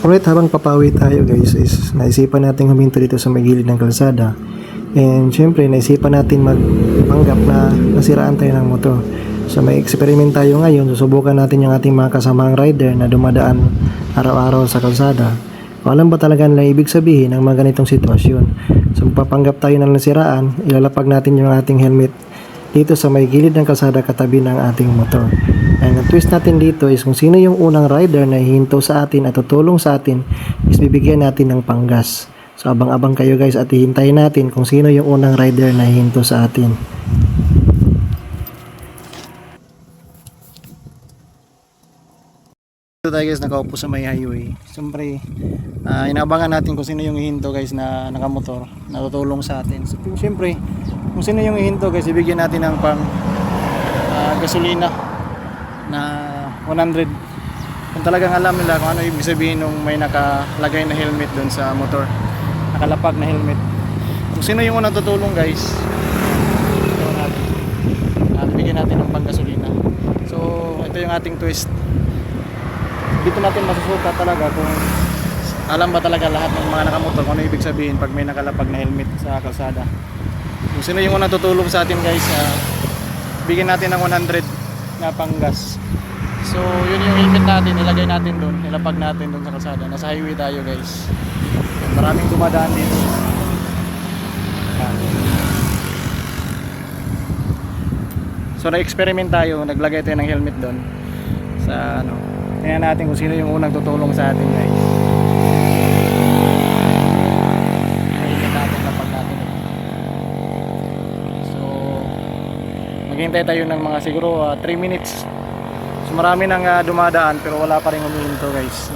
Alright, habang papawi tayo guys, is naisipan natin huminto dito sa may gilid ng kalsada. And syempre, naisipan natin magpanggap na nasiraan tayo ng motor. So may experiment tayo ngayon, susubukan natin yung ating mga kasamang rider na dumadaan araw-araw sa kalsada. Kung alam ba talaga nila ibig sabihin ng mga ganitong sitwasyon. So magpapanggap tayo ng nasiraan, ilalapag natin yung ating helmet dito sa may gilid ng kalsada katabi ng ating motor. And ang twist natin dito is kung sino yung unang rider na hihinto sa atin at tutulong sa atin is bibigyan natin ng panggas. So abang-abang kayo guys at hihintayin natin kung sino yung unang rider na hihinto sa atin. Dito tayo guys nakaupo sa may highway. Siyempre, ah, inabangan natin kung sino yung hihinto guys na nakamotor na tutulong sa atin. So, siyempre, kung sino yung hihinto guys, ibigyan natin ng pang ah, gasolina na 100 kung talagang alam nila kung ano ibig sabihin nung may nakalagay na helmet doon sa motor nakalapag na helmet. Kung sino yung unang tutulong guys natin. At bigyan natin ng panggasolina so ito yung ating twist. Dito natin masusukat talaga kung alam ba talaga lahat ng mga nakamotor kung ano ibig sabihin pag may nakalapag na helmet sa kalsada kung sino yung unang tutulong sa atin guys ah, bigyan natin ng 100 na panggas so yun yung helmet natin ilagay natin doon ilapag natin doon sa kalsada. Nasa highway tayo guys. Maraming dumadaan dito so na-experiment tayo naglagay tayo ng helmet doon sa ano tingnan natin kung sino yung unang tutulong sa atin guys helmet natin lapag natin so maghintay tayo ng mga siguro 3 minutes. So marami nang ah, dumadaan pero wala pa rin humihinto guys.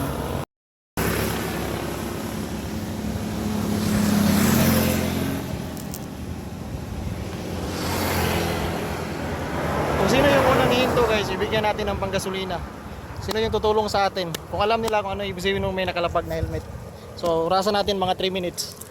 Kung sino yung unang hihinto guys ibigyan natin ng panggasolina. Sino yung tutulong sa atin? Kung alam nila kung ano ibig sabihin nung may nakalapag na helmet. So rasan natin mga 3 minutes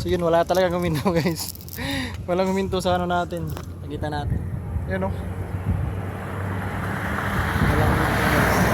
So yun, wala talaga huminto guys. Walang huminto sa ano natin. Nakita natin. Yun o. Walang huminto guys.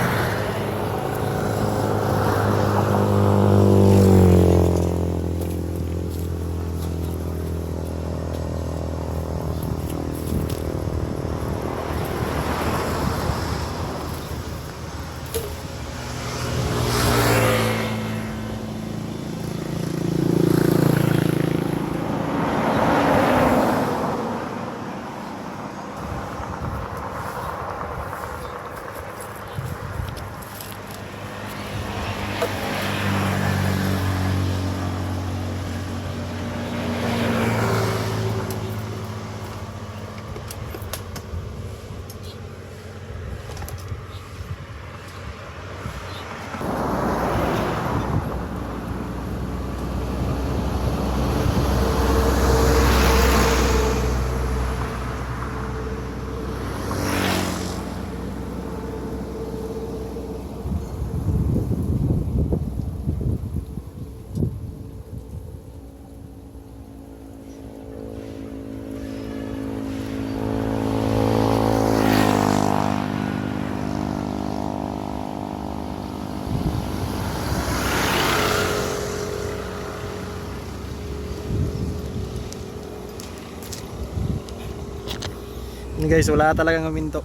Guys, wala talagang huminto.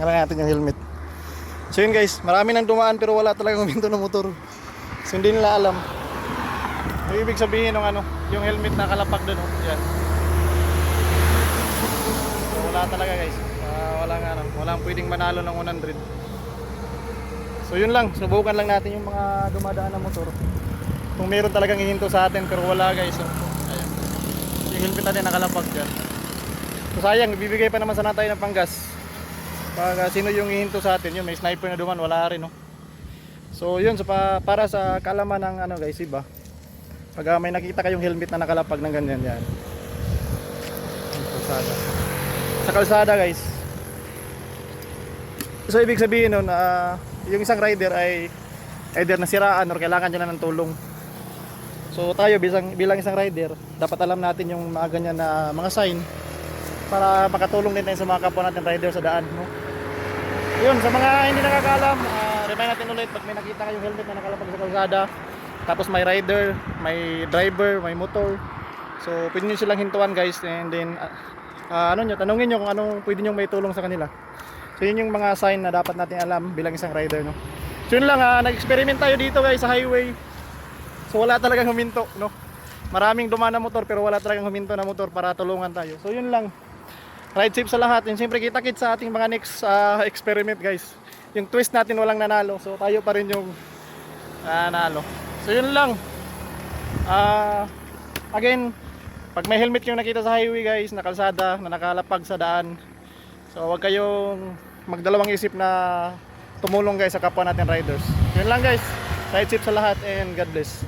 Ang natin yung helmet. So yun guys, marami nang dumaan pero wala talagang huminto ng motor. So hindi nila alam. Yung ibig sabihin ng ano, yung helmet na kalapag doon, oh. yan. So, wala talaga guys. Ah, wala nga ano, walang pwedeng manalo ng 100. So yun lang, subukan lang natin yung mga dumadaan na motor. Kung meron talagang hihinto sa atin pero wala guys. So, ayan. Yung helmet natin nakalapag dyan. So sayang, bibigay pa naman sana tayo ng panggas. Pag ah, sino yung hihinto sa atin, yun may sniper na duman, wala rin no. So yun, so pa, para sa kalaman ng ano guys, iba. Pag ah, may nakita kayong helmet na nakalapag ng ganyan yan. Sa kalsada. Sa kalsada guys. So ibig sabihin nun, ah, yung isang rider ay either nasiraan or kailangan niya na ng tulong. So tayo bilang, bilang isang rider, dapat alam natin yung mga ganyan na mga sign para makatulong din tayo sa mga kapwa natin rider sa daan. No? Yun, sa mga hindi nakakaalam, ah, remind natin ulit pag may nakita kayong helmet na nakalapag sa kalsada, tapos may rider, may driver, may motor. So pwede nyo silang hintuan guys and then ah, ah, ano nyo, tanungin nyo kung anong pwede nyo may tulong sa kanila. So yun yung mga sign na dapat natin alam bilang isang rider no. So yun lang, ah, nag-experiment tayo dito guys sa highway. So wala talagang huminto no. Maraming dumaan na motor pero wala talagang huminto na motor para tulungan tayo. So yun lang. Ride safe sa lahat. And siyempre kita kits sa ating mga next ah, experiment guys. Yung twist natin walang nanalo. So tayo pa rin yung nanalo. So yun lang. Ah, again, pag may helmet yung nakita sa highway guys, na kalsada, na nakalapag sa daan. So wag kayong magdalawang isip na tumulong guys sa kapwa natin riders. Yun lang guys. Ride safe sa lahat and God bless.